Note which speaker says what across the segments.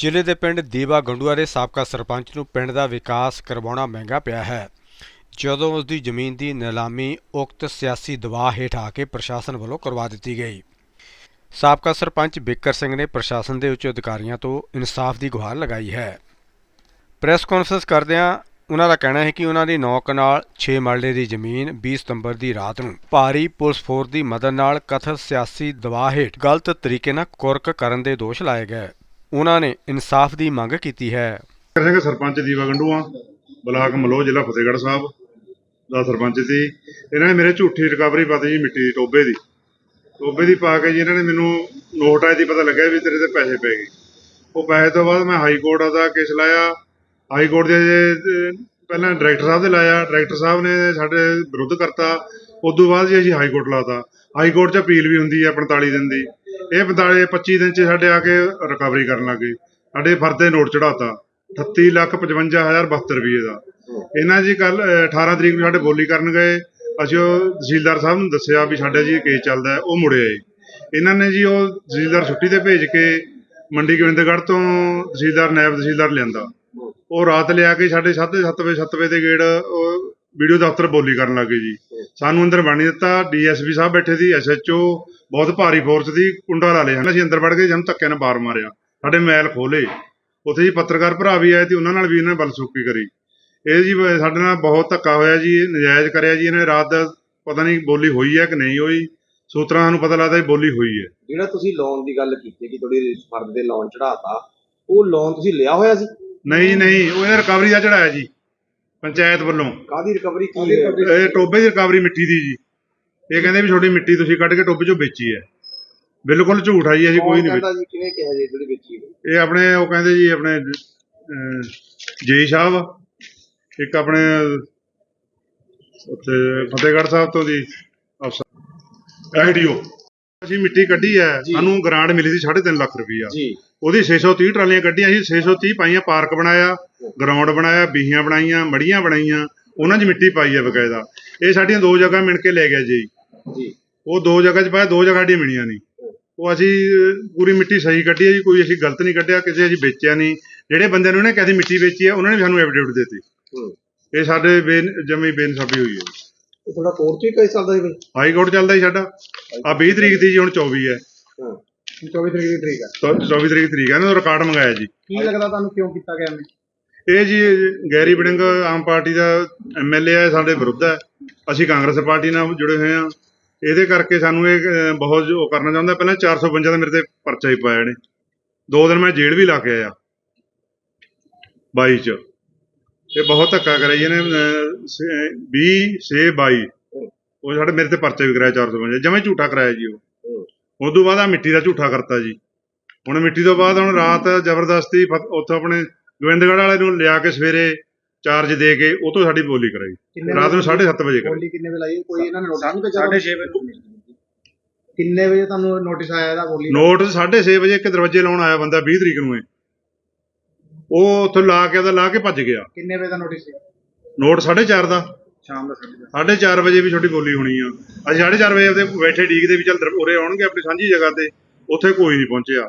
Speaker 1: ਜ਼ਿਲ੍ਹੇ ਦੇ ਪਿੰਡ ਦੀਵਾ ਗੰਡੂਆ ਦੇ ਸਾਬਕਾ ਸਰਪੰਚ ਨੂੰ ਪਿੰਡ ਦਾ ਵਿਕਾਸ ਕਰਵਾਉਣਾ ਮਹਿੰਗਾ ਪਿਆ ਹੈ। ਜਦੋਂ ਉਸ ਦੀ ਜ਼ਮੀਨ ਦੀ ਨਿਲਾਮੀ ਉਕਤ ਸਿਆਸੀ ਦਬਾਅ ਹੇਠ ਆ ਕੇ ਪ੍ਰਸ਼ਾਸਨ ਵੱਲੋਂ ਕਰਵਾ ਦਿੱਤੀ ਗਈ। ਸਾਬਕਾ ਸਰਪੰਚ ਬਿੱਕਰ ਸਿੰਘ ਨੇ ਪ੍ਰਸ਼ਾਸਨ ਦੇ ਉੱਚ ਅਧਿਕਾਰੀਆਂ ਤੋਂ ਇਨਸਾਫ ਦੀ ਗੁਹਾਰ ਲਗਾਈ ਹੈ। ਪ੍ਰੈਸ ਕਾਨਫਰੰਸ ਕਰਦਿਆਂ ਉਹਨਾਂ ਦਾ ਕਹਿਣਾ ਹੈ ਕਿ ਉਹਨਾਂ ਦੀ ਨੌਕ ਨਾਲ 6 ਮਰਲੇ ਦੀ ਜ਼ਮੀਨ 20 ਸਤੰਬਰ ਦੀ ਰਾਤ ਨੂੰ ਭਾਰੀ ਪੁਲਿਸ ਫੋਰਸ ਦੀ ਮਦਦ ਨਾਲ ਕਥਿਤ ਸਿਆਸੀ ਦਬਾਅ ਹੇਠ ਗਲਤ ਤਰੀਕੇ ਨਾਲ ਕੁਰਕ ਕਰਨ ਦੇ ਦੋਸ਼ ਲਾਏ ਗਏ। ਉਹਨਾਂ ਨੇ ਇਨਸਾਫ ਦੀ ਮੰਗ ਕੀਤੀ ਹੈ।
Speaker 2: ਕਰ ਸਿੰਘ ਸਰਪੰਚ ਦੀਵਾ ਗੰਡੂਆ ਬਲਾਕ ਮਲੋਹ, ਜ਼ਿਲ੍ਹਾ ਫਤਿਹਗੜ੍ਹ ਸਾਹਿਬ ਦਾ ਸਰਪੰਚ ਸੀ। ਇਹਨਾਂ ਨੇ ਮੇਰੇ ਝੂਠੀ ਰਿਕਵਰੀ ਪਾਤੀ ਜੀ ਮਿੱਟੀ ਦੀ ਟੋਬੇ ਦੀ। ਟੋਬੇ ਦੀ ਪਾ ਕੇ ਜੀ ਇਹਨਾਂ ਨੇ ਮੈਨੂੰ ਨੋਟ ਆਏ ਦੀ ਪਤਾ ਲੱਗਿਆ ਵੀ ਤੇਰੇ ਤੇ ਪੈਸੇ ਪੈ ਗਏ। ਉਹ ਪੈਸੇ ਤੋਂ ਬਾਅਦ ਮੈਂ ਹਾਈ ਕੋਰਟ ਦਾ ਕੇਸ ਲਾਇਆ। ਹਾਈ ਕੋਰਟ ਦੇ ਪਹਿਲਾਂ ਡਾਇਰੈਕਟਰ ਸਾਹਿਬ ਦੇ ਲਾਇਆ। ਡਾਇਰੈਕਟਰ ਸਾਹਿਬ ਨੇ ਸਾਡੇ ਵਿਰੁੱਧ ਕਰਤਾ। ਉਸ ਤੋਂ ਬਾਅਦ ਜੀ ਅਸੀਂ ਹਾਈ ਕੋਰਟ ਲਾਤਾ। ਹਾਈ ਕੋਰਟ 'ਚ ਅਪੀਲ ਵੀ ਹੁੰਦੀ ਹੈ 45 ਦਿਨ ਦੀ। ਇਹ 45 25 ਦਿਨ 'ਚ ਸਾਡੇ ਆ ਕੇ ਰਿਕਵਰੀ ਕਰਨ ਲੱਗੇ ਸਾਡੇ ਫਰਦੇ ਨੋਟ ਚੜਾਤਾ 38 ਲੱਖ 55 ਹਜ਼ਾਰ 72 ਰੁਪਏ ਦਾ। ਇਹਨਾਂ ਜੀ ਕੱਲ 18 ਤਰੀਕ ਨੂੰ ਸਾਡੇ ਬੋਲੀ ਕਰਨ ਗਏ। ਅਸੀਂ ਉਹ ਤਹਿਸੀਲਦਾਰ ਸਾਹਿਬ ਨੂੰ ਦੱਸਿਆ ਵੀ ਸਾਡੇ ਜੀ ਕੇਸ ਚੱਲਦਾ ਉਹ ਮੁੜੇ ਆਏ। ਇਹਨਾਂ ਨੇ ਜੀ ਉਹ ਤਹਿਸੀਲਦਾਰ ਛੁੱਟੀ ਤੇ ਭੇਜ ਕੇ ਮੰਡੀ ਗੋਬਿੰਦਗੜ੍ਹ ਤੋਂ ਤਹਿਸੀਲਦਾਰ, ਨਾਇਬ ਤਹਿਸੀਲਦਾਰ ਲਿਆਂਦਾ। ਉਹ ਰਾਤ ਲਿਆ ਕੇ ਸਾਡੇ 7:30 ਵਜੇ 7 ਵਜੇ ਦੇ ਗੇੜ, ਉਹ ਵੀਡੀਓ ਦਫ਼ਤਰ ਬੋਲੀ ਕਰਨ ਲੱਗੇ ਜੀ। ਸਾਨੂੰ ਅੰਦਰ ਵੜ ਨਹੀਂ ਦਿੱਤਾ। ਡੀਐਸਪੀ ਸਾਹਿਬ ਬੈਠੇ ਸੀ ਐਸਐਚਓ ਬਹੁਤ ਭਾਰੀ ਫੋਰਸ ਦੀ ਕੁੰਡਾ ਲਾ ਲਿਆ। ਅਸੀਂ ਅੰਦਰ ਵੜ ਕੇ ਸਾਨੂੰ ਧੱਕੇ ਨਾਲ ਬਾਰ ਮਾਰਿਆ। ਸਾਡੇ ਮੈਲ ਖੋਲੇ ਉੱਥੇ ਜੀ ਪੱਤਰਕਾਰ ਭਰਾ ਵੀ ਆਏ ਤੇ ਉਹਨਾਂ ਨਾਲ ਵੀ ਇਹਨਾਂ ਨੇ ਬਲਸੂਕੀ ਕਰੀ। ਇਹ ਜੀ ਸਾਡੇ ਨਾਲ ਬਹੁਤ ਧੱਕਾ ਹੋਇਆ ਜੀ ਨਜਾਇਜ਼ ਕਰਿਆ ਜੀ। ਇਹਨੇ ਰਾਤ ਦਾ ਪਤਾ ਨਹੀਂ ਬੋਲੀ ਹੋਈ ਹੈ ਕਿ ਨਹੀਂ ਹੋਈ। ਸੂਤਰਾਂ ਸਾਨੂੰ ਪਤਾ ਲੱਗਦਾ ਬੋਲੀ ਹੋਈ ਹੈ।
Speaker 3: ਜਿਹੜਾ ਤੁਸੀਂ ਲੋਨ ਦੀ ਗੱਲ ਕੀਤੀ ਕਿ ਤੁਹਾਡੀ ਫਰਦ ਦੇ ਲੋਨ ਚੜਾਤਾ ਉਹ ਲੋਨ ਤੁਸੀਂ ਲਿਆ ਹੋਇਆ ਸੀ?
Speaker 2: ਨਹੀਂ ਨਹੀਂ ਉਹ ਰਿਕਵਰੀ ਦਾ ਚੜਾਇਆ ਜੀ। ਪੰਚਾਇਤ ਵੱਲੋਂ।
Speaker 3: ਕਾਦੀ ਰਿਕਵਰੀ ਕੀ ਹੈ?
Speaker 2: ਇਹ ਟੋਬੇ ਦੀ ਰਿਕਵਰੀ ਮਿੱਟੀ ਦੀ ਜੀ। ਇਹ ਕਹਿੰਦੇ ਵੀ ਤੁਹਾਡੀ ਮਿੱਟੀ ਤੁਸੀਂ ਕੱਢ ਕੇ ਟੋਬੇ ਚੋਂ ਵੇਚੀ ਹੈ। ਬਿਲਕੁਲ ਝੂਠ ਆ ਜੀ ਅਸੀਂ ਕੋਈ ਨਹੀਂ ਵੇਚੀ
Speaker 3: ਕਹਿੰਦਾ ਜੀ ਕਿਵੇਂ ਕਿਹਾ ਜੀ ਜਿਹੜੀ ਵੇਚੀ ਹੈ?
Speaker 2: ਇਹ ਆਪਣੇ ਉਹ ਕਹਿੰਦੇ ਜੀ ਆਪਣੇ ਜੇਈ ਸਾਹਿਬ। ਇੱਕ ਆਪਣੇ ਉੱਥੇ ਫਤਿਹਗੜ੍ਹ ਸਾਹਿਬ ਤੋਂ ਦੀ ਅਫਸਰ ਐਡੀਓ ਅਸੀਂ ਮਿੱਟੀ ਕੱਢੀ ਹੈ। ਸਾਨੂੰ ਗ੍ਰਾਂਟ ਮਿਲੀ ਸੀ 3.5 ਲੱਖ ਰੁਪਈਆ। ਉਹਦੀ 630 ਟਰਾਲੀਆਂ ਕੱਢੀਆਂ ਸੀ 630 ਪਾਈਆਂ ਪਾਰਕ ਬਣਾਇਆ ਗਰਾਊਂਡ ਬਣਾਇਆ ਬੀਹੀਆਂ ਬਣਾਈਆਂ ਮੜੀਆਂ ਬਣਾਈਆਂ ਉਹਨਾਂ 'ਚ ਮਿੱਟੀ ਪਾਈ ਹੈ ਬਕਾਇਦਾ। ਇਹ ਸਾਡੀਆਂ ਦੋ ਜਗ੍ਹਾ ਮਿਣ ਕੇ ਲੈ ਗਿਆ ਜੀ। ਉਹ ਦੋ ਜਗ੍ਹਾ 'ਚ ਪਾਇਆ ਦੋ ਜਗ੍ਹਾ ਸਾਡੀਆਂ ਮਿਲੀਆਂ ਨਹੀਂ। ਉਹ ਅਸੀਂ ਪੂਰੀ ਮਿੱਟੀ ਸਹੀ ਕੱਢੀ ਹੈ ਜੀ ਕੋਈ ਅਸੀਂ ਗਲਤ ਨਹੀਂ ਕੱਢਿਆ ਕਿਸੇ ਅਸੀਂ ਵੇਚਿਆ ਨਹੀਂ। ਜਿਹੜੇ ਬੰਦਿਆਂ ਨੂੰ ਇਹਨੇ ਕਹਦੀ ਮਿੱਟੀ ਵੇਚੀ ਹੈ ਉਹਨਾਂ ਨੇ ਵੀ ਸਾਨੂੰ ਐਫੀਡੇਵਿਟ ਦਿੱਤੀ। ਇਹ ਸਾਡੇ ਬੇਨ ਜਮੀ ਬੇਨਸਾਫੀ ਹੋਈ ਹੈ
Speaker 3: ਇਹ ਤੁਹਾਡਾ ਕੋਰਟ ਚ ਕੇਸ ਚੱਲਦਾ ਸੀ ਬਈ?
Speaker 2: ਹਾਈ ਕੋਰਟ ਚੱਲਦਾ ਜੀ ਸਾਡਾ। ਆ 20 ਤਰੀਕ ਦੀ ਜੀ ਹੁਣ 24 ਹੈ।
Speaker 3: ਹਾਂ। 24 ਤਰੀਕ ਦੀ ਤਰੀਕ ਹੈ
Speaker 2: ਚੌ- 24 ਤਰੀਕ ਤਰੀਕ ਹੈ ਨਾ ਰਿਕਾਰਡ ਮੰਗਾਇਆ ਜੀ।
Speaker 3: ਕੀ ਲੱਗਦਾ ਤੁਹਾਨੂੰ ਕਿਉਂ ਕੀਤਾ ਗਿਆ ਮੈਂ
Speaker 2: ਇਹ ਜੀ ਗੈਰੀ ਬੜਿੰਗ ਆਮ ਪਾਰਟੀ ਦਾ ਐਮਐਲਏ ਹੈ ਸਾਡੇ ਵਿਰੁੱਧ ਹੈ। ਅਸੀਂ ਕਾਂਗਰਸ ਪਾਰਟੀ ਨਾਲ ਜੁੜੇ ਹੋਏ ਹਾਂ। ਇਹਦੇ ਕਰਕੇ ਸਾਨੂੰ ਇਹ ਬਹੁਤ ਉਹ ਕਰਨਾ ਚਾਹੁੰਦਾ। ਪਹਿਲਾਂ 452 ਦਾ ਮੇਰੇ ਤੇ ਪਰਚਾ ਹੀ ਪਾਇਆ ਨੇ ਦੋ ਦਿਨ ਮੈਂ ਜੇਲ੍ਹ ਵੀ ਲਾ ਕੇ ਆਇਆ। 22 ਚ। ਇਹ ਬਹੁਤ ਧੱਕਾ ਕਰਿਆ ਜੀ ਇਹਨੇ 20 6 22 ਉਹ ਸਾਡੇ ਮੇਰੇ ਤੇ ਪਰਚਾ ਵੀ ਕਰਾਇਆ 452 ਜਮਾਂ ਹੀ ਝੂਠਾ ਕਰਾਇਆ ਜੀ ਉਹ। ਉਸ ਤੋਂ ਬਾਅਦ ਆ ਮਿੱਟੀ ਦਾ ਝੂਠਾ ਕਰਤਾ ਜੀ। ਹੁਣ ਮਿੱਟੀ ਤੋਂ ਬਾਅਦ ਹੁਣ ਰਾਤ ਜ਼ਬਰਦਸਤੀ ਉੱਥੋਂ ਆਪਣੇ ਗੋਬਿੰਦਗੜ੍ਹ ਵਾਲੇ ਨੂੰ ਲਿਆ ਕੇ ਸਵੇਰੇ ਚਾਰਜ ਦੇ ਕੇ ਉਹ ਤੋਂ ਸਾਡੀ ਬੋਲੀ ਕਰਾਈ। ਰਾਤ ਨੂੰ 7:30 ਵਜੇ ਕਰਾਈ।
Speaker 3: ਬੋਲੀ ਕਿੰਨੇ ਵੇ ਲਾਈ? ਕੋਈ ਇਹਨਾਂ ਨੇ ਨੋਟਿਸ ਨਹੀਂ ਭੇਜਿਆ 6:30 ਵਜੇ ਕਿੰਨੇ ਵਜੇ ਤੁਹਾਨੂੰ ਨੋਟਿਸ ਆਇਆ ਇਹਦਾ ਬੋਲੀ ਦਾ?
Speaker 2: ਨੋਟ 6:30 ਵਜੇ ਇੱਕ ਦਰਵਾਜ਼ੇ ਲਾਉਣ ਆਇਆ ਬੰਦਾ 20 ਤਰੀਕ ਨੂੰ ਇਹ। ਉਹ ਉੱਥੋਂ ਲਾ ਕੇ ਉਹਦਾ ਲਾ ਕੇ ਭੱਜ ਗਿਆ।
Speaker 3: ਕਿੰਨੇ ਵਜੇ ਦਾ ਨੋਟਿਸ ਸੀ?
Speaker 2: ਨੋਟ 4:30 ਦਾ।
Speaker 3: ਸ਼ਾਮ ਦਾ 8:30
Speaker 2: 4:30 ਵਜੇ ਵੀ ਛੋਟੀ ਬੋਲੀ ਹੋਣੀ ਆ। ਅਸੀਂ 4:30 ਵਜੇ ਉਹਦੇ ਬੈਠੇ ਡੀਕਦੇ ਵੀ ਚੱਲ ਦਰ- ਉਰੇ ਆਉਣਗੇ ਆਪਣੀ ਸਾਂਝੀ ਜਗ੍ਹਾ ਤੇ। ਉੱਥੇ ਕੋਈ ਨਹੀਂ ਪਹੁੰਚਿਆ।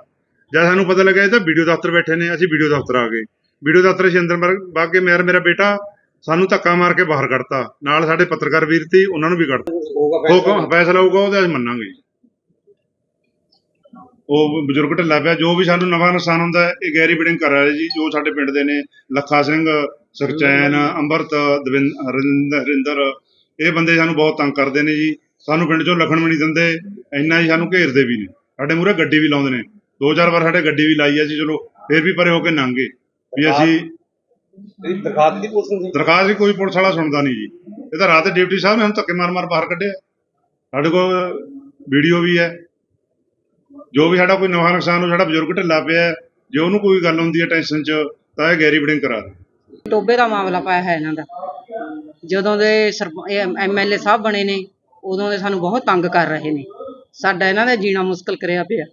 Speaker 2: ਜਦ ਸਾਨੂੰ ਪਤਾ ਲੱਗਾ ਇਹ ਤਾਂ ਵੀਡੀਓ ਦਫ਼ਤਰ ਬੈਠੇ ਨੇ ਅਸੀਂ ਵੀਡੀਓ ਦਫ਼ਤਰ ਆ ਗਏ। ਵੀਡੀਓ ਦਫ਼ਤਰ ਅਸੀਂ ਅੰਦਰ ਵਗ ਕੇ ਮੇਰਾ ਮੇਰਾ ਬੇਟਾ ਸਾਨੂੰ ਧੱਕਾ ਮਾਰ ਕੇ ਬਾਹਰ ਕੱਢਤਾ। ਨਾਲ ਸਾਡੇ ਪੱਤਰਕਾਰ ਵੀਰ ਸੀ ਉਹਨਾਂ ਨੂੰ ਵੀ ਕੱਢਤਾ।
Speaker 3: ਹੋਊਗਾ
Speaker 2: ਹੁਕਮ ਫੈਸਲਾ। ਹੋਊਗਾ ਉਹਦੇ ਅਸੀਂ ਮੰਨਾਂਗੇ। ਉਹ ਬਜ਼ੁਰਗ ਢਿੱਲਾ ਪਿਆ ਜੋ ਵੀ ਸਾਨੂੰ ਨਵਾਂ ਨੁਕਸਾਨ ਹੁੰਦਾ ਹੈ, ਇਹ ਗੈਰੀ ਬਿਡਿੰਗ ਕਰ ਰਿਹਾ ਜੀ ਜੋ ਸਾਡੇ ਪਿੰਡ ਦੇ ਨੇ ਲੱਖਾ ਸਿੰਘ ਸੁਖਚੈਨ ਅੰਮ੍ਰਿਤ ਦਵਿੰਦ ਹਰਿੰਦਰ ਹਰਿੰਦਰ ਇਹ ਬੰਦੇ ਸਾਨੂੰ ਬਹੁਤ ਤੰਗ ਕਰਦੇ ਨੇ ਜੀ। ਸਾਨੂੰ ਪਿੰਡ ਚੋਂ ਲਖਣ ਵੀ ਨਹੀਂ ਦਿੰਦੇ ਇੰਨਾ ਹੀ ਸਾਨੂੰ ਘੇਰਦੇ ਵੀ ਨੇ। ਸਾਡੇ ਮੂਹਰੇ ਗੱਡੀ ਵੀ ਲਾਉਂਦੇ ਨੇ। ਦੋ ਚਾਰ ਵਾਰ ਸਾਡੇ ਗੱਡੀ ਵੀ ਲਾਈ ਆ ਜੀ ਚਲੋ ਫੇਰ ਵੀ ਪਰੇ ਹੋ ਕੇ ਲੰਘੇ ਵੀ ਅਸੀਂ
Speaker 3: ਪੁਲਿਸ
Speaker 2: ਦਰਖਾਸਤ ਵੀ ਕੋਈ ਪੁਲਿਸ ਵਾਲਾ ਸੁਣਦਾ ਨਹੀਂ ਜੀ। ਇਹ ਤਾਂ ਰਾਤ ਡਿਊਟੀ ਸਾਹਿਬ ਨੇ ਹੁਣ ਧੱਕੇ ਮਾਰ ਮਾਰ ਬਾਹਰ ਕੱਢਿਆ। ਸਾਡੇ ਕੋਲ ਵੀਡੀਓ ਵੀ ਹੈ। ਜੋ ਵੀ ਸਾਡਾ ਕੋਈ ਨਵਾਂ ਨੁਕਸਾਨ ਹੋ ਸਾਡਾ ਬਜ਼ੁਰਗ ਢਿੱਲਾ ਪਿਆ ਜੇ ਉਹਨੂੰ ਕੋਈ ਗੱਲ ਹੁੰਦੀ ਹੈ ਟੈਨਸ਼ਨ 'ਚ ਤਾਂ ਇਹ ਗੈਰੀ ਬਡਿੰਗ ਕਰਾ ਦੇ।
Speaker 4: ਟੋਬੇ ਦਾ ਮਾਮਲਾ ਪਾਇਆ ਹੈ ਇਹਨਾਂ ਦਾ। ਜਦੋਂ ਦੇ ਐਮਐਲਏ ਸਾਹਿਬ ਬਣੇ ਨੇ ਉਦੋਂ ਦੇ ਸਾਨੂੰ ਬਹੁਤ ਤੰਗ ਕਰ ਰਹੇ ਨੇ। ਸਾਡਾ ਇਹਨਾਂ ਦਾ ਜੀਣਾ ਮੁਸ਼ਕਲ ਕਰਿਆ ਪਿਆ।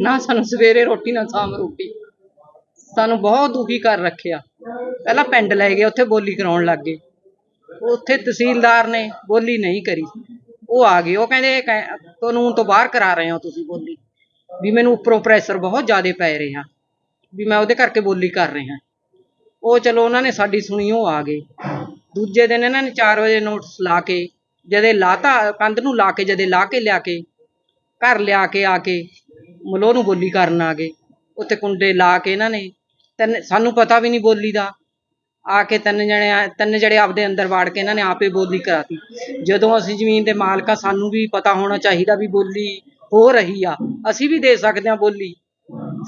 Speaker 4: ਨਾ ਸਾਨੂੰ ਸਵੇਰੇ ਰੋਟੀ ਨਾ ਸ਼ਾਮ ਰੋਟੀ। ਸਾਨੂੰ ਬਹੁਤ ਦੁਖੀ ਕਰ ਰੱਖਿਆ। ਪਹਿਲਾਂ ਪਿੰਡ ਲੈ ਗਏ ਉੱਥੇ ਬੋਲੀ ਕਰਾਉਣ ਲੱਗ ਗਏ। ਉੱਥੇ ਤਹਿਸੀਲਦਾਰ ਨੇ ਬੋਲੀ ਨਹੀਂ ਕਰੀ। ਉਹ ਆ ਗਏ। ਉਹ ਕਹਿੰਦੇ, ਕਹਿ- ਕਾਨੂੰਨ ਤੋਂ ਬਾਹਰ ਕਰਾ ਰਹੇ ਹੋ ਤੁਸੀਂ ਬੋਲੀ। ਵੀ ਮੈਨੂੰ ਉੱਪਰੋਂ ਪ੍ਰੈਸ਼ਰ ਬਹੁਤ ਜ਼ਿਆਦਾ ਪੈ ਰਿਹਾ। ਵੀ ਮੈਂ ਉਹਦੇ ਕਰਕੇ ਬੋਲੀ ਕਰ ਰਿਹਾ। ਉਹ ਚਲੋ ਉਹਨਾਂ ਨੇ ਸਾਡੀ ਸੁਣੀ, ਉਹ ਆ ਗਏ। ਦੂਜੇ ਦਿਨ ਇਹਨਾਂ ਨੇ 4 ਵਜੇ ਨੋਟਿਸ ਲਾ ਕੇ, ਜਦੇ ਲਾਤਾ, ਕੰਧ ਨੂੰ ਲਾ ਕੇ, ਜਦੇ ਲਾ ਕੇ ਲਿਆ ਕੇ, ਘਰ ਲਿਆ ਕੇ, ਆ ਕੇ ਮਲੋਹ ਨੂੰ ਬੋਲੀ ਕਰਨ ਆ ਗਏ। ਉੱਥੇ ਕੁੰਡੇ ਲਾ ਕੇ ਇਹਨਾਂ ਨੇ, ਤਿੰਨ, ਸਾਨੂੰ ਪਤਾ ਵੀ ਨਹੀਂ ਬੋਲੀ ਦਾ। ਆ ਕੇ ਤਿੰਨ ਜਣੇ ਆ- ਤਿੰਨ ਜਣੇ ਆਪਦੇ ਅੰਦਰ ਵਾੜ ਕੇ ਇਹਨਾਂ ਨੇ ਆਪੇ ਬੋਲੀ ਕਰਾਤੀ। ਜਦੋਂ ਅਸੀਂ ਜ਼ਮੀਨ ਦੇ ਮਾਲਕ ਆ ਸਾਨੂੰ ਵੀ ਪਤਾ ਹੋਣਾ ਚਾਹੀਦਾ ਵੀ ਬੋਲੀ ਹੋ ਰਹੀ ਆ। ਅਸੀਂ ਵੀ ਦੇ ਸਕਦੇ ਹਾਂ ਬੋਲੀ।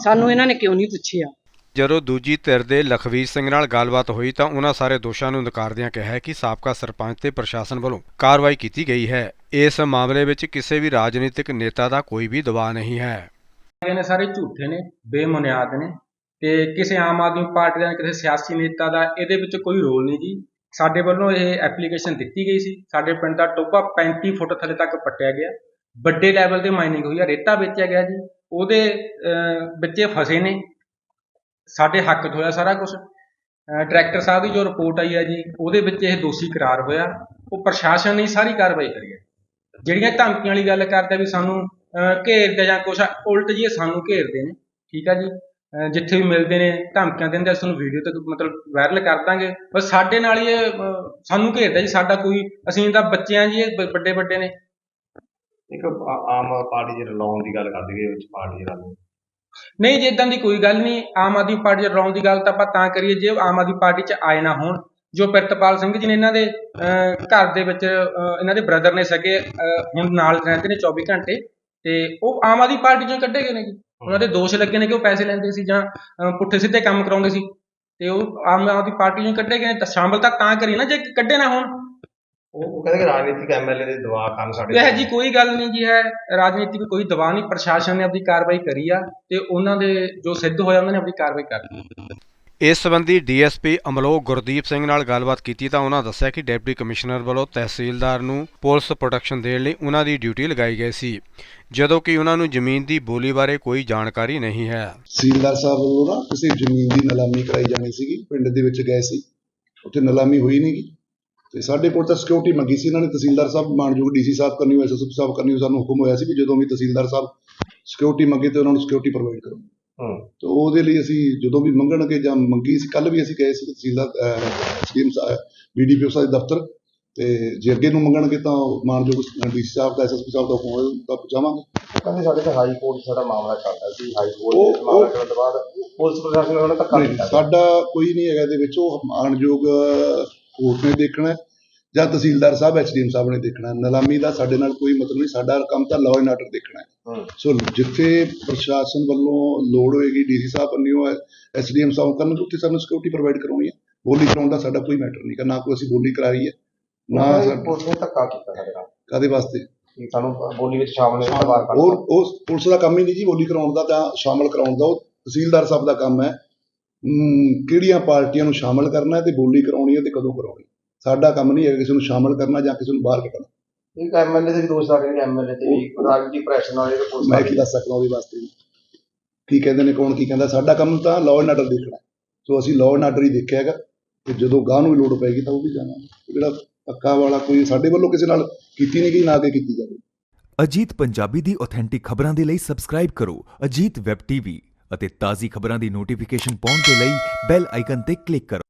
Speaker 4: ਸਾਨੂੰ ਇਹਨਾਂ ਨੇ ਕਿਉਂ ਨਹੀਂ ਪੁੱਛਿਆ?
Speaker 1: ਜਦੋਂ ਦੂਜੀ ਧਿਰ ਦੇ ਲਖਵੀਰ ਸਿੰਘ ਨਾਲ ਗੱਲਬਾਤ ਹੋਈ ਤਾਂ ਉਹਨਾਂ ਸਾਰੇ ਦੋਸ਼ਾਂ ਨੂੰ ਨਕਾਰਦਿਆਂ ਕਿਹਾ ਕਿ ਸਾਬਕਾ ਸਰਪੰਚ ਤੇ ਪ੍ਰਸ਼ਾਸਨ ਵੱਲੋਂ ਕਾਰਵਾਈ ਕੀਤੀ ਗਈ ਹੈ। ਇਸ ਮਾਮਲੇ ਵਿੱਚ ਕਿਸੇ ਵੀ ਰਾਜਨੀਤਿਕ ਨੇਤਾ ਦਾ ਕੋਈ ਵੀ ਦਬਾਅ ਨਹੀਂ ਹੈ।
Speaker 5: ਇਹ ਨੇ ਸਾਰੇ ਝੂਠੇ ਨੇ ਬੇਬੁਨਿਆਦ ਨੇ। ਤੇ ਕਿਸੇ ਆਮ ਆਦਮੀ ਪਾਰਟੀ ਦਾ ਕਿਸੇ ਸਿਆਸੀ ਨੇਤਾ ਦਾ ਇਹਦੇ ਵਿੱਚ ਕੋਈ ਰੋਲ ਨਹੀਂ ਜੀ। ਸਾਡੇ ਵੱਲੋਂ ਇਹ ਐਪਲੀਕੇਸ਼ਨ ਦਿੱਤੀ ਗਈ ਸੀ। ਸਾਡੇ ਪਿੰਡ ਦਾ ਟੋਭਾ 35 ਫੁੱਟ ਥੱਲੇ ਤੱਕ ਪੱਟਿਆ ਗਿਆ। ਵੱਡੇ ਲੈਵਲ ਤੇ ਮਾਈਨਿੰਗ ਹੋਈ ਆ ਰੇਤਾ ਵੇਚਿਆ ਗਿਆ ਜੀ। ਉਹਦੇ ਅਹ, ਵਿੱਚ ਫਸੇ ਨੇ। ਸਾਡੇ ਹੱਕ 'ਚ ਹੋਇਆ ਸਾਰਾ ਕੁਝ ਡਾਇਰੈਕਟਰ ਸਾਹਿਬ ਦੀ ਜੋ ਰਿਪੋਰਟ ਆਈ ਹੈ ਜੀ ਉਹਦੇ ਵਿੱਚ ਇਹ ਦੋਸ਼ੀ ਕਰਾਰ ਹੋਇਆ। ਉਹ ਪ੍ਰਸ਼ਾਸਨ ਨੇ ਸਾਰੀ ਕਾਰਵਾਈ ਕਰੀ ਹੈ ਜਿਹੜੀਆਂ ਧਮਕੀਆਂ ਵਾਲੀ ਗੱਲ ਕਰਦੇ ਵੀ ਸਾਨੂੰ ਘੇਰਦੇ ਜਾਂ ਕੁਛ ਉਲਟ ਜੀ ਸਾਨੂੰ ਘੇਰਦੇ ਨੇ। ਠੀਕ ਆ ਜੀ। ਜਿੱਥੇ ਵੀ ਮਿਲਦੇ ਨੇ ਧਮਕੀਆਂ ਦਿੰਦੇ ਆ ਤੁਹਾਨੂੰ ਵੀਡੀਓ ਤੇ ਮਤਲਬ ਵਾਇਰਲ ਕਰ ਦਾਂਗੇ। ਬਸ ਸਾਡੇ ਨਾਲ ਹੀ ਇਹ ਸਾਨੂੰ ਘੇਰਦਾ ਜੀ ਸਾਡਾ ਕੋਈ ਅਸੀਂ ਤਾਂ ਬੱਚੇ ਆ ਜੀ ਇਹ ਵੱਡੇ ਵੱਡੇ ਨੇ।
Speaker 6: ਇੱਕ ਆਮ ਪਾਰਟੀ ਦੇ ਰਲਾਉਣ ਦੀ ਗੱਲ ਕਰਦੇ ਗਏ ਵਿੱਚ ਪਾਰਟੀ ਦੇ ਰਲਾਉਣ
Speaker 5: ਨਹੀਂ ਜੀ ਇਦਾਂ ਦੀ ਕੋਈ ਗੱਲ ਨਹੀਂ। ਆਮ ਆਦਮੀ ਪਾਰਟੀ ਦੇ ਰੌਂ ਦੀ ਗੱਲ ਤਾਂ ਆਪਾਂ ਤਾਂ ਕਰੀਏ ਜੇ ਆਮ ਆਦਮੀ ਪਾਰਟੀ 'ਚ ਆਏ ਨਾ ਹੋਣ। ਜੋ ਪ੍ਰਿਤਪਾਲ ਸਿੰਘ ਜੀ ਨੇ ਇਹਨਾਂ ਦੇ ਘਰ ਦੇ ਵਿੱਚ ਇਹਨਾਂ ਦੇ ਬ੍ਰਦਰ ਨੇ ਸਕੇ ਹੁਣ ਨਾਲ ਰਹਿੰਦੇ ਨੇ 24 ਘੰਟੇ। ਤੇ ਉਹ ਆਮ ਆਦਮੀ ਪਾਰਟੀ 'ਚੋਂ ਕੱਢੇ ਗਏ ਨੇ ਜੀ। ਉਹਨਾਂ ਦੇ ਦੋਸ਼ ਲੱਗੇ ਨੇ ਕਿ ਉਹ ਪੈਸੇ ਲੈਂਦੇ ਸੀ ਜਾਂ ਪੁੱਠੇ ਸਿੱਧੇ ਕੰਮ ਕਰਾਉਂਦੇ ਸੀ। ਤੇ ਉਹ ਆਮ ਆਦਮੀ ਪਾਰਟੀ 'ਚੋਂ ਕੱਢੇ ਗਏ ਨੇ ਤਾਂ ਸ਼ਾਮਲ ਤਾਂ ਤਾਂ ਕਰੀਏ ਨਾ ਜੇ ਕੱਢੇ ਨਾ ਹੋਣ।
Speaker 6: ਉਹ ਉਹ ਕਹਿੰਦੇ ਕਿ ਰਾਜਨੀਤਿਕ ਐਮਐਲਏ ਦੇ ਦਬਾਅ ਕਾਰਨ ਸਾਡੇ
Speaker 5: ਇਹ ਜੀ ਕੋਈ ਗੱਲ ਨਹੀਂ ਜੀ ਹੈ ਰਾਜਨੀਤਿਕ ਕੋਈ ਦਬਾਅ ਨਹੀਂ ਪ੍ਰਸ਼ਾਸਨ ਨੇ ਆਪਣੀ ਕਾਰਵਾਈ ਕਰੀ ਆ ਤੇ ਉਹਨਾਂ ਦੇ ਜੋ ਸਿੱਧ ਹੋਇਆ ਉਹਨਾਂ ਨੇ ਆਪਣੀ ਕਾਰਵਾਈ ਕਰ ਲਈ।
Speaker 1: ਇਸ ਸੰਬੰਧੀ ਡੀਐਸਪੀ ਅਮਲੋਹ ਗੁਰਦੀਪ ਸਿੰਘ ਨਾਲ ਗੱਲਬਾਤ ਕੀਤੀ ਤਾਂ ਉਹਨਾਂ ਦੱਸਿਆ ਕਿ ਡਿਪਟੀ ਕਮਿਸ਼ਨਰ ਵੱਲੋਂ ਤਹਿਸੀਲਦਾਰ ਨੂੰ ਪੁਲਿਸ ਪ੍ਰੋਟੈਕਸ਼ਨ ਦੇਣ ਲਈ ਉਹਨਾਂ ਦੀ ਡਿਊਟੀ ਲਗਾਈ ਗਈ ਸੀ, ਜਦੋਂ ਕਿ ਉਹਨਾਂ ਨੂੰ ਜ਼ਮੀਨ ਦੀ ਬੋਲੀ ਬਾਰੇ ਕੋਈ ਜਾਣਕਾਰੀ ਨਹੀਂ ਹੈ।
Speaker 7: ਤਹਿਸੀਲਦਾਰ ਸਾਹਿਬ ਵੱਲੋਂ ਨਾ ਕਿਸੇ ਜ਼ਮੀਨ ਦੀ ਨਿਲਾਮੀ ਕਰਾਈ ਜਾਣੀ ਸੀਗੀ, ਪਿੰਡ ਦੇ ਵਿੱਚ ਗਏ ਸੀ, ਉੱਥੇ ਨਿਲਾਮੀ ਹੋਈ ਨਹੀਂ ਗੀ। ਤੇ ਸਾਡੇ ਕੋਲ ਤਾਂ ਸਿਕਿਉਰਿਟੀ ਮੰਗੀ ਸੀ ਇਹਨਾਂ ਨੇ, ਤਹਿਸੀਲਦਾਰ ਸਾਹਿਬ ਮਾਨਯੋਗ ਡੀਸੀ ਸਾਹਿਬ ਕਰਨੀ ਹੋਇਆ ਐਸਐਸਪੀ ਸਾਹਿਬ ਕਰਨੀ ਹੋਈ ਸਾਨੂੰ ਹੁਕਮ ਹੋਇਆ ਸੀ ਕਿ ਜਦੋਂ ਵੀ ਤਹਿਸੀਲਦਾਰ ਸਾਹਿਬ ਸਿਕਿਉਰਿਟੀ ਮੰਗੇ ਤੇ ਉਹਨਾਂ ਨੂੰ ਸਿਕਿਉਰਿਟੀ ਪ੍ਰੋਵਾਈਡ ਕਰੋ। ਤੇ ਉਹਦੇ ਲਈ ਅਸੀਂ ਜਦੋਂ ਵੀ ਮੰਗਣਗੇ ਜਾਂ ਮੰਗੀ ਸੀ ਕੱਲ ਵੀ ਅਸੀਂ ਗਏ ਸੀ ਤਹਿਸੀਲਦਾਰ ਸਾਹਿਬ ਬੀਡੀਪੀਓ ਸਾਹਿਬ ਦੇ ਦਫ਼ਤਰ ਤੇ ਜੇ ਅੱਗੇ ਨੂੰ ਮੰਗਣਗੇ ਤਾਂ ਮਾਨਯੋਗ ਡੀਸੀ ਸਾਹਿਬ ਦਾ ਐਸਐਸਪੀ ਸਾਹਿਬ ਦਾ ਹੋਇਆ ਤਾਂ ਪਹੁੰਚਾਵਾਂਗੇ
Speaker 6: ਕਹਿੰਦੇ ਸਾਡੇ ਤੇ ਹਾਈ ਕੋਰਟ 'ਚ ਸਾਡਾ ਮਾਮਲਾ ਚੱਲਦਾ ਸੀ ਹਾਈ ਕੋਰਟ
Speaker 7: ਉਹ-
Speaker 6: ਦੇ ਮਾਮਲਾ
Speaker 7: ਉਹ-
Speaker 6: ਚੱਲਣ ਤੋਂ ਬਾਅਦ ਪੁਲਿਸ ਪ੍ਰਸ਼ਾਸਨ ਨੇ ਉਹਨਾਂ ਧੱਕਾ
Speaker 7: ਨਹੀਂ, ਸਾਡਾ ਕੋਈ ਨਹੀਂ ਹੈਗਾ ਇਹਦੇ ਵਿੱਚ ਉਹ ਮਾਨਯੋਗ ਕੋਰਟ ਨੇ ਦੇਖਣਾ ਹੈ। ਜਾਂ ਤਹਿਸੀਲਦਾਰ ਸਾਹਿਬ ਐਚਡੀਐਮ ਸਾਹਿਬ ਨੇ ਦੇਖਣਾ। ਨਿਲਾਮੀ ਦਾ ਸਾਡੇ ਨਾਲ ਕੋਈ ਮਤਲਬ ਨਹੀਂ ਸਾਡਾ ਕੰਮ ਤਾਂ ਲਾਅ ਐਂਡ ਆਰਡਰ ਦੇਖਣਾ ਹੈ। ਸੋ ਜਿੱਥੇ ਪ੍ਰਸ਼ਾਸਨ ਵੱਲੋਂ ਲੋੜ ਹੋਏਗੀ ਡੀਸੀ ਸਾਹਿਬ ਬੰਨਿਓ ਐਸਡੀਐਮ ਸਾਹਿਬ ਕਰਨਗੇ ਉੱਥੇ ਸਾਨੂੰ ਸਿਕਿਉਰਿਟੀ ਪ੍ਰੋਵਾਈਡ ਕਰਾਉਣੀ ਹੈ। ਬੋਲੀ ਕਰਾਉਣ ਦਾ ਸਾਡਾ ਕੋਈ ਮੈਟਰ ਨਹੀਂ ਕਿ ਨਾ ਕੋਈ ਅਸੀਂ ਬੋਲੀ ਕਰਾਈ ਹੈ ਨਾ
Speaker 6: ਪੁਲਿਸ ਨੇ ਧੱਕਾ ਕੀਤਾ ਸਾਡੇ ਨਾਲ।
Speaker 7: ਕਾਦੇ ਵਾਸਤੇ?
Speaker 6: ਸਾਨੂੰ ਬੋਲੀ ਵਿੱਚ ਸ਼ਾਮਲ ਨਹੀਂ ਦਬਾਅ ਕਰ
Speaker 7: ਹੋਰ ਉਸ ਪੁਲਿਸ ਦਾ ਕੰਮ ਹੀ ਨਹੀਂ ਜੀ ਬੋਲੀ ਕਰਾਉਣ ਦਾ ਜਾਂ ਸ਼ਾਮਲ ਕਰਾਉਣ ਦਾ। ਉਹ ਤਹਿਸੀਲਦਾਰ ਸਾਹਿਬ ਦਾ ਕੰਮ ਹੈ। ਕਿਹੜੀਆਂ ਪਾਰਟੀਆਂ ਨੂੰ ਸ਼ਾਮਲ ਕਰਨਾ ਹੈ ਤੇ ਬੋਲੀ ਕਰਾਉਣੀ ਹੈ ਤੇ ਕਦੋਂ ਕਰਾਉਣੀ ਸਾਡਾ ਕੰਮ ਨਹੀਂ ਹੈ ਕਿਸੇ ਨੂੰ ਸ਼ਾਮਲ ਕਰਨਾ ਜਾਂ ਕਿਸੇ ਨੂੰ ਬਾਹਰ ਕੱਢਣਾ।
Speaker 6: ਇੱਕ ਐਮਐਲਏ ਦੇ ਵੀ ਦੋਸ਼ ਲੱਗ ਰਹੇ ਨੇ ਐਮਐਲਏ ਤੇ ਵੀ ਰਾਜਨੀਤਿਕ ਪ੍ਰੈਸ਼ਰ ਨਾਲ ਇਹ ਪੁਲਿਸ
Speaker 7: ਮੈਂ ਕੀ ਦੱਸ ਸਕਦਾ ਉਹਦੇ ਵਾਸਤੇ ਕੀ ਕਹਿੰਦੇ ਨੇ ਕੌਣ ਕੀ ਕਹਿੰਦਾ? ਸਾਡਾ ਕੰਮ ਤਾਂ ਲਾਅ ਐਂਡ ਆਰਡਰ ਦੇਖਣਾ ਹੈ। ਸੋ ਅਸੀਂ ਲਾਅ ਐਂਡ ਆਰਡਰ ਹੀ ਦੇਖਿਆ ਹੈਗਾ। ਤੇ ਜਦੋਂ ਗਾਹ ਨੂੰ ਵੀ ਲੋੜ ਪੈਗੀ ਤਾਂ ਉਹ ਵੀ ਜਾਵਾਂਗੇ ਜਿਹੜਾ ਪੱਕਾ ਵਾਲਾ ਕੋਈ ਸਾਡੇ ਵੱਲੋਂ ਕਿਸੇ ਨਾਲ ਕੀਤੀ ਨਹੀਂ ਗਈ ਨਾ ਅੱਗੇ ਕੀਤੀ ਜਾਵੇ।
Speaker 8: ਅਜੀਤ ਪੰਜਾਬੀ ਦੀ ਆਥੈਂਟਿਕ ਖਬਰਾਂ ਦੇ ਲਈ ਸਬਸਕ੍ਰਾਈਬ ਕਰੋ ਅਜੀਤ ਵੈਬ ਟੀਵੀ ਅਤੇ ਤਾਜ਼ੀ ਖਬਰਾਂ ਦੀ ਨੋਟੀਫਿਕੇਸ਼ਨ ਪਾਉਣ ਦੇ ਲਈ ਬੈਲ ਆਈਕਨ ਤੇ ਕਲਿੱਕ ਕਰੋ।